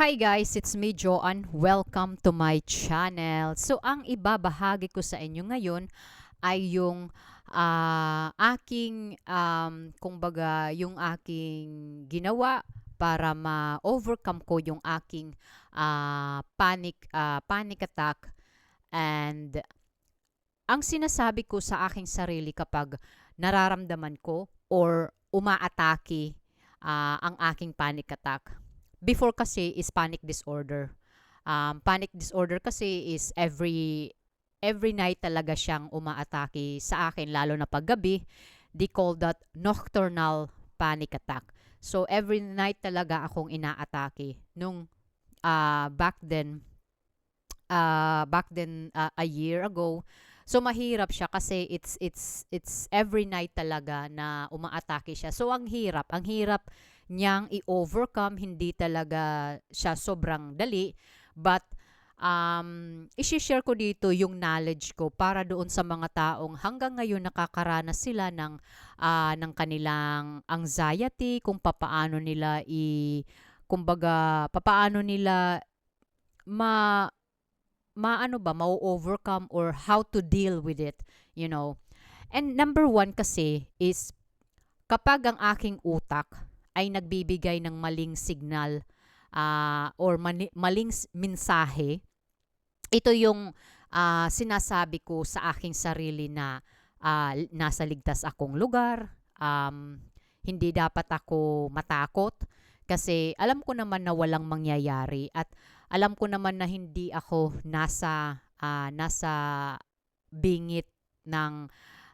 Hi guys, it's me Joanne. Welcome to my channel. So ang ibabahagi ko sa inyo ngayon ay yung ah, aking um, kumbaga yung aking ginawa para ma-overcome ko yung aking ah, panic ah, panic attack and ang sinasabi ko sa aking sarili kapag nararamdaman ko or umaatake ah, ang aking panic attack before kasi is panic disorder. Um, panic disorder kasi is every every night talaga siyang umaatake sa akin lalo na paggabi. They call that nocturnal panic attack. So every night talaga akong inaatake nung uh, back then uh, back then uh, a year ago. So mahirap siya kasi it's it's it's every night talaga na umaatake siya. So ang hirap, ang hirap niyang i-overcome. Hindi talaga siya sobrang dali. But um, isi-share ko dito yung knowledge ko para doon sa mga taong hanggang ngayon nakakaranas sila ng, uh, ng kanilang anxiety, kung papaano nila i kumbaga papaano nila ma maano ba ma-overcome or how to deal with it you know and number one kasi is kapag ang aking utak ay nagbibigay ng maling signal uh, or mani- maling mensahe, ito yung uh, sinasabi ko sa aking sarili na uh, nasa ligtas akong lugar, um, hindi dapat ako matakot kasi alam ko naman na walang mangyayari at alam ko naman na hindi ako nasa uh, nasa bingit ng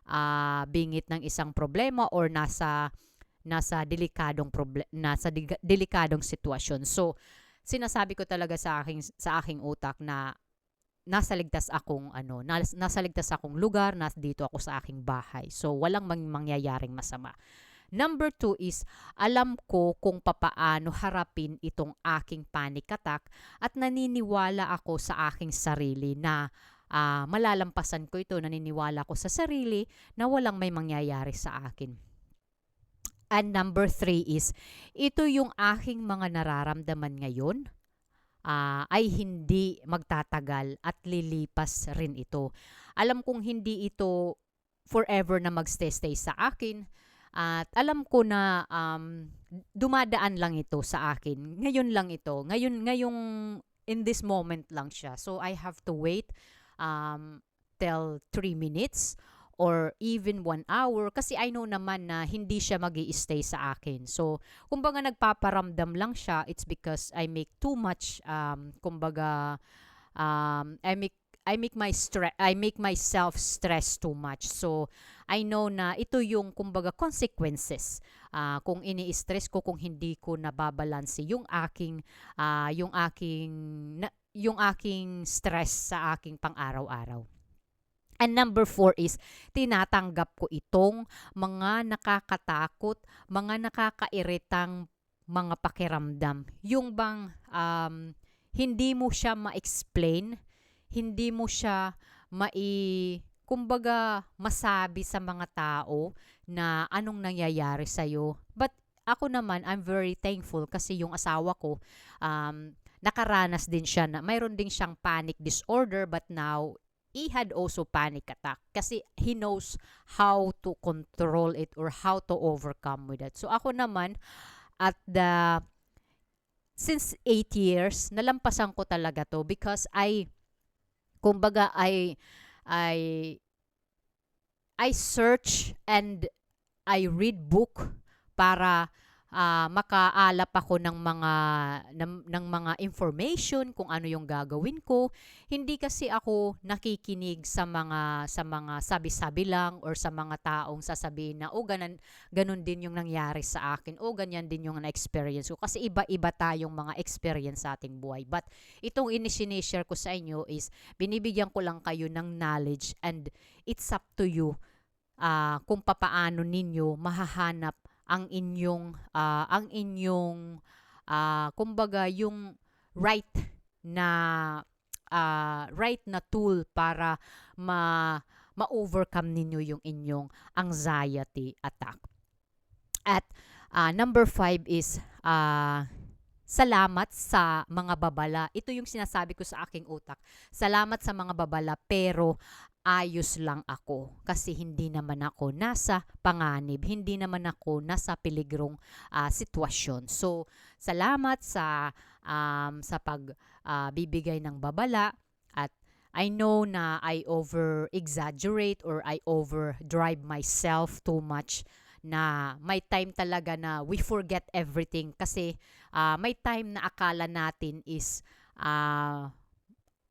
uh, bingit ng isang problema or nasa nasa delikadong problem nasa di- delikadong sitwasyon. So sinasabi ko talaga sa aking sa aking utak na nasa ligtas akong ano, nas, nasa ligtas akong lugar, nas dito ako sa aking bahay. So walang mang, mangyayaring masama. Number two is, alam ko kung papaano harapin itong aking panic attack at naniniwala ako sa aking sarili na uh, malalampasan ko ito. Naniniwala ako sa sarili na walang may mangyayari sa akin. And number three is, ito yung aking mga nararamdaman ngayon uh, ay hindi magtatagal at lilipas rin ito. Alam kong hindi ito forever na magstay-stay sa akin. At alam ko na um, dumadaan lang ito sa akin. Ngayon lang ito. Ngayon, ngayong in this moment lang siya. So I have to wait um, till 3 minutes or even one hour kasi I know naman na hindi siya mag stay sa akin. So, kumbaga nagpaparamdam lang siya, it's because I make too much, um, kumbaga, um, I make I make my stress I make myself stress too much. So I know na ito yung kumbaga consequences uh, kung ini-stress ko kung hindi ko nababalanse yung aking uh, yung aking na, yung aking stress sa aking pang-araw-araw. And number four is, tinatanggap ko itong mga nakakatakot, mga nakakairitang mga pakiramdam. Yung bang um, hindi mo siya ma-explain, hindi mo siya mai kumbaga masabi sa mga tao na anong nangyayari sa iyo. But ako naman, I'm very thankful kasi yung asawa ko um, nakaranas din siya na mayroon din siyang panic disorder but now he had also panic attack kasi he knows how to control it or how to overcome with it. So ako naman at the since 8 years nalampasan ko talaga to because I kumbaga I I I search and I read book para uh, makaalap ako ng mga ng, ng mga information kung ano yung gagawin ko. Hindi kasi ako nakikinig sa mga sa mga sabi-sabi lang or sa mga taong sasabihin na oh ganun, ganun din yung nangyari sa akin o ganyan din yung na-experience ko kasi iba-iba tayong mga experience sa ating buhay. But itong inishare ko sa inyo is binibigyan ko lang kayo ng knowledge and it's up to you uh, kung papaano ninyo mahahanap ang inyong uh, ang inyong uh, kumbaga yung right na uh, right na tool para ma ma-overcome ninyo yung inyong anxiety attack. At uh, number five is uh, salamat sa mga babala. Ito yung sinasabi ko sa aking utak. Salamat sa mga babala pero ayos lang ako kasi hindi naman ako nasa panganib, hindi naman ako nasa peligrong ah, sitwasyon. So, salamat sa um, sa pag ah, bibigay ng babala at I know na I over exaggerate or I overdrive myself too much na may time talaga na we forget everything kasi ah, may time na akala natin is ah,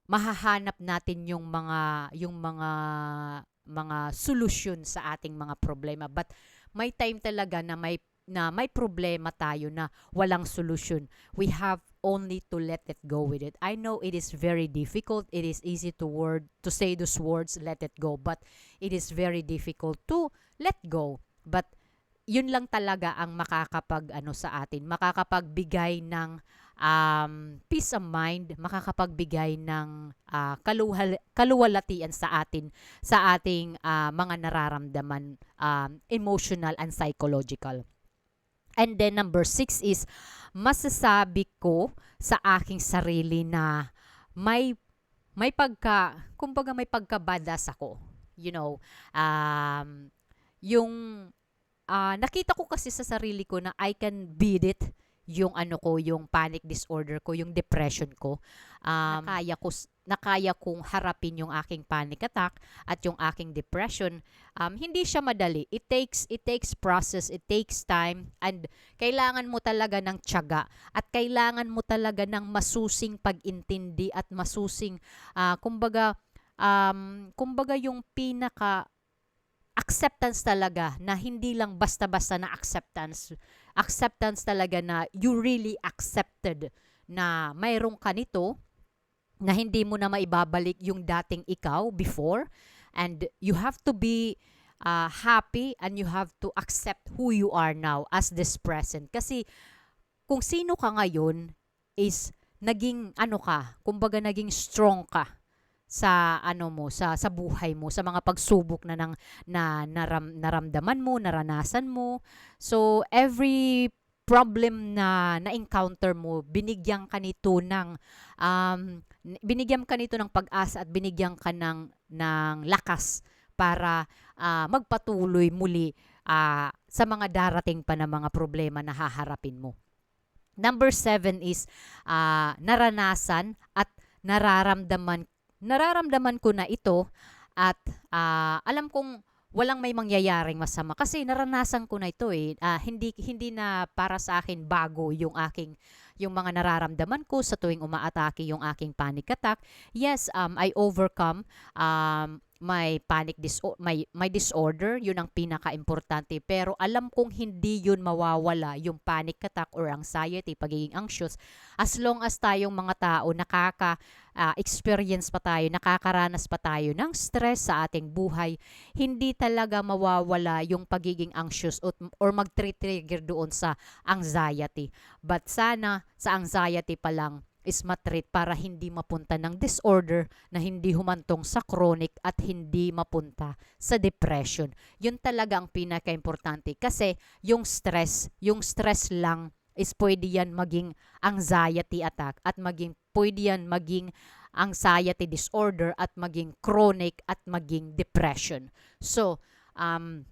mahahanap natin yung mga yung mga mga solusyon sa ating mga problema but may time talaga na may na may problema tayo na walang solusyon. We have only to let it go with it. I know it is very difficult. It is easy to word to say those words let it go, but it is very difficult to let go. But yun lang talaga ang makakapag ano sa atin, makakapagbigay ng um, peace of mind, makakapagbigay ng ah, kaluhal- kaluwalhatian sa atin sa ating ah, mga nararamdaman um, emotional and psychological. And then number six is masasabi ko sa aking sarili na may may pagka kumbaga may pagkabadas ako. You know, um, yung ah, nakita ko kasi sa sarili ko na I can beat it yung ano ko, yung panic disorder ko, yung depression ko. Um, nakaya ko nakaya kong harapin yung aking panic attack at yung aking depression. Um, hindi siya madali. It takes it takes process, it takes time and kailangan mo talaga ng tiyaga at kailangan mo talaga ng masusing pag-intindi at masusing ah, kumbaga um, kumbaga yung pinaka acceptance talaga na hindi lang basta-basta na acceptance. Acceptance talaga na you really accepted na mayroong ka nito na hindi mo na maibabalik yung dating ikaw before. And you have to be uh, happy and you have to accept who you are now as this present. Kasi kung sino ka ngayon is naging ano ka kumbaga naging strong ka sa ano mo sa sa buhay mo sa mga pagsubok na nang na naram, naramdaman mo naranasan mo. So every problem na na-encounter mo binigyan ka nito ng um, binigyan ka nito ng pag-asa at binigyan ka ng ng lakas para ah, magpatuloy muli ah, sa mga darating pa na mga problema na haharapin mo. Number seven is ah, naranasan at nararamdaman nararamdaman ko na ito at ah, alam kong walang may mangyayaring masama kasi naranasan ko na ito eh. Ah, hindi hindi na para sa akin bago yung aking yung mga nararamdaman ko sa tuwing umaatake yung aking panic attack. Yes um I overcome um my panic dis my my disorder yun ang pinaka-importante. Pero alam kong hindi yun mawawala yung panic attack or anxiety pagiging anxious. As long as tayong mga tao nakaka ah, experience pa tayo nakakaranas pa tayo ng stress sa ating buhay hindi talaga mawawala yung pagiging anxious or, or mag-trigger doon sa anxiety. But sana sa anxiety pa lang is matreat para hindi mapunta ng disorder na hindi humantong sa chronic at hindi mapunta sa depression. Yun talaga ang pinaka-importante kasi yung stress, yung stress lang is pwede yan maging anxiety attack at maging pwede yan maging anxiety disorder at maging chronic at maging depression. So, um,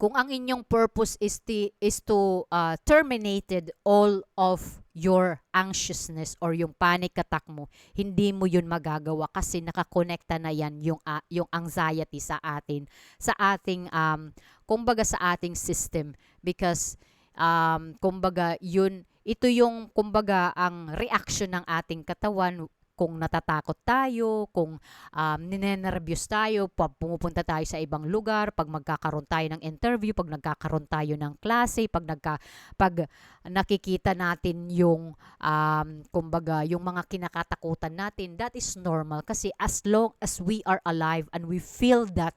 kung ang inyong purpose is to, is to uh, terminated all of your anxiousness or yung panic attack mo, hindi mo yun magagawa kasi nakakonekta na yan yung, ah, yung anxiety sa atin, sa ating, um, kumbaga sa ating system. Because um, kumbaga yun, ito yung kumbaga ang reaction ng ating katawan kung natatakot tayo, kung um, ninenervyos tayo, pag pumupunta tayo sa ibang lugar, pag magkakaroon tayo ng interview, pag nagkakaroon tayo ng klase, pag nagka, pag nakikita natin yung um, kumbaga yung mga kinakatakutan natin, that is normal kasi as long as we are alive and we feel that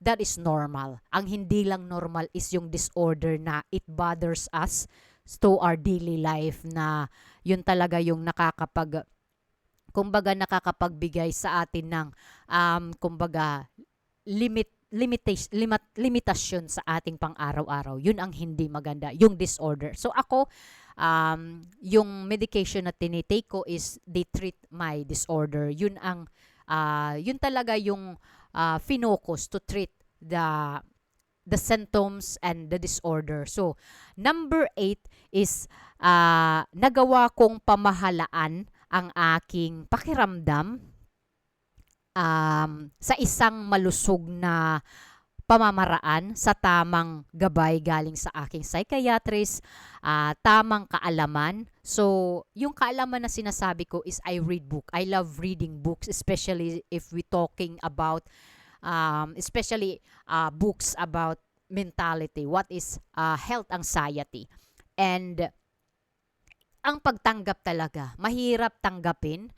that is normal. Ang hindi lang normal is yung disorder na it bothers us to our daily life na yun talaga yung nakakapag kumbaga nakakapagbigay sa atin ng um, kumbaga limit limitation, limat, limitasyon sa ating pang-araw-araw. Yun ang hindi maganda, yung disorder. So ako, um, yung medication na tinitake ko is they treat my disorder. Yun ang, uh, yun talaga yung uh, finocus to treat the the symptoms and the disorder. So, number eight is uh, nagawa kong pamahalaan ang aking pakiramdam um, sa isang malusog na pamamaraan sa tamang gabay galing sa aking psychiatrist, uh, tamang kaalaman. So, yung kaalaman na sinasabi ko is I read book. I love reading books, especially if we talking about, um, especially uh, books about mentality, what is uh, health anxiety. And ang pagtanggap talaga, mahirap tanggapin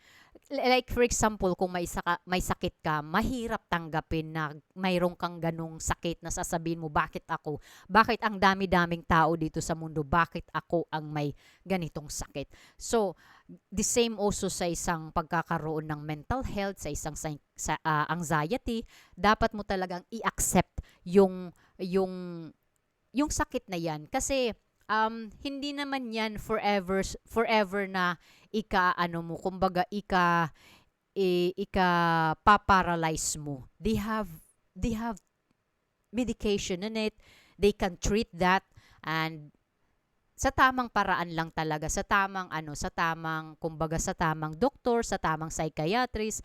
like for example, kung may, saka, may sakit ka, mahirap tanggapin na mayroon kang ganong sakit na sasabihin mo, bakit ako? Bakit ang dami-daming tao dito sa mundo? Bakit ako ang may ganitong sakit? So, the same also sa isang pagkakaroon ng mental health, sa isang sa, uh, anxiety, dapat mo talagang i-accept yung, yung, yung sakit na yan. Kasi, um, hindi naman yan forever, forever na ika ano mo kumbaga ika e, ika paparalyze mo. They have they have medication in it. They can treat that. And sa tamang paraan lang talaga sa tamang ano sa tamang kumbaga sa tamang doktor sa tamang psychiatrist.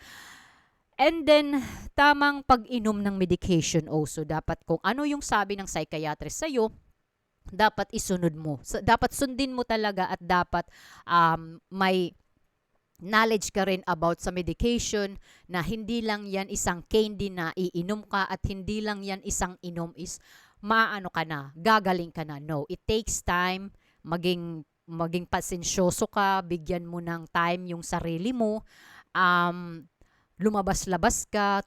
And then, tamang pag-inom ng medication also. Dapat kung ano yung sabi ng psychiatrist sa'yo, dapat isunod mo. So, dapat sundin mo talaga at dapat um, may knowledge ka rin about sa medication na hindi lang yan isang candy na iinom ka at hindi lang yan isang inom is maano ka na, gagaling ka na. No, it takes time, maging maging pasensyoso ka, bigyan mo ng time yung sarili mo, um, lumabas-labas ka,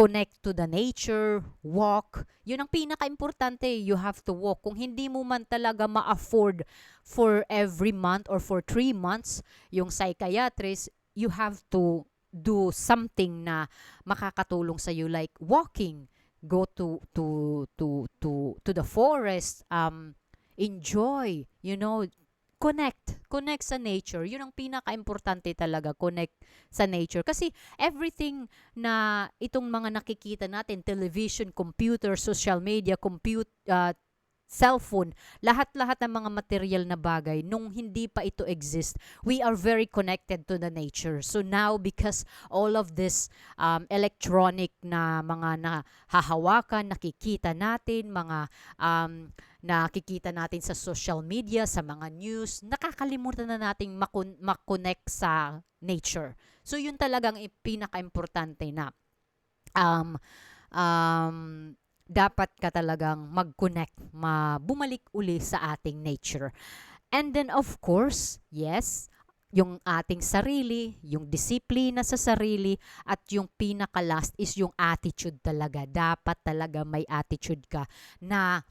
connect to the nature, walk. Yun ang pinaka-importante. You have to walk. Kung hindi mo man talaga ma-afford for every month or for three months, yung psychiatrist, you have to do something na makakatulong sa you like walking go to to to to to the forest um enjoy you know connect. Connect sa nature. Yun ang pinaka-importante talaga, connect sa nature. Kasi everything na itong mga nakikita natin, television, computer, social media, compute, uh, cellphone, lahat-lahat ng mga material na bagay, nung hindi pa ito exist, we are very connected to the nature. So now, because all of this um, electronic na mga nahahawakan, nakikita natin, mga um, nakikita natin sa social media, sa mga news, nakakalimutan na nating makon- sa nature. So yun talagang pinaka-importante na um, um, dapat ka talagang mag-connect, bumalik uli sa ating nature. And then of course, yes, yung ating sarili, yung disiplina sa sarili, at yung pinaka-last is yung attitude talaga. Dapat talaga may attitude ka na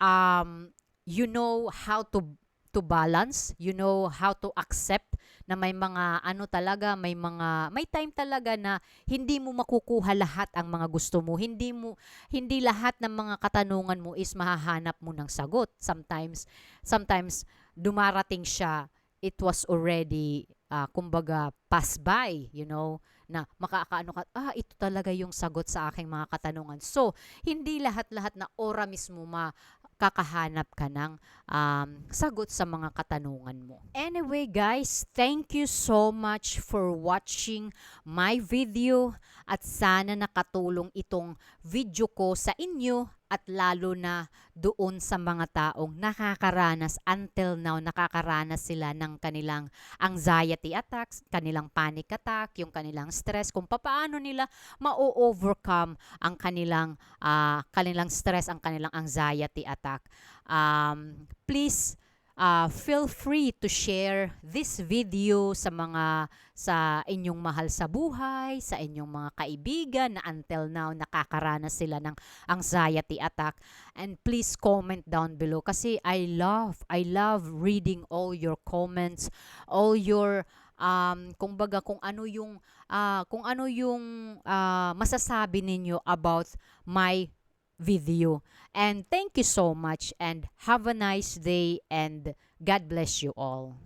um, you know how to to balance, you know how to accept na may mga ano talaga, may mga may time talaga na hindi mo makukuha lahat ang mga gusto mo. Hindi mo hindi lahat ng mga katanungan mo is mahahanap mo ng sagot. Sometimes sometimes dumarating siya it was already uh, kumbaga pass by, you know, na makakaano ka, ah, ito talaga yung sagot sa aking mga katanungan. So, hindi lahat-lahat na ora mismo ma kakahanap ka ng um, sagot sa mga katanungan mo. Anyway guys, thank you so much for watching my video at sana nakatulong itong video ko sa inyo at lalo na doon sa mga taong nakakaranas until now nakakaranas sila ng kanilang anxiety attacks, kanilang panic attack, yung kanilang stress kung paano nila ma-overcome ang kanilang uh, kanilang stress, ang kanilang anxiety attack. Um, please uh, feel free to share this video sa mga sa inyong mahal sa buhay, sa inyong mga kaibigan na until now nakakaranas sila ng anxiety attack. And please comment down below kasi I love, I love reading all your comments, all your um, kumbaga kung ano yung ah, kung ano yung ah, masasabi ninyo about my video. And thank you so much and have a nice day and God bless you all.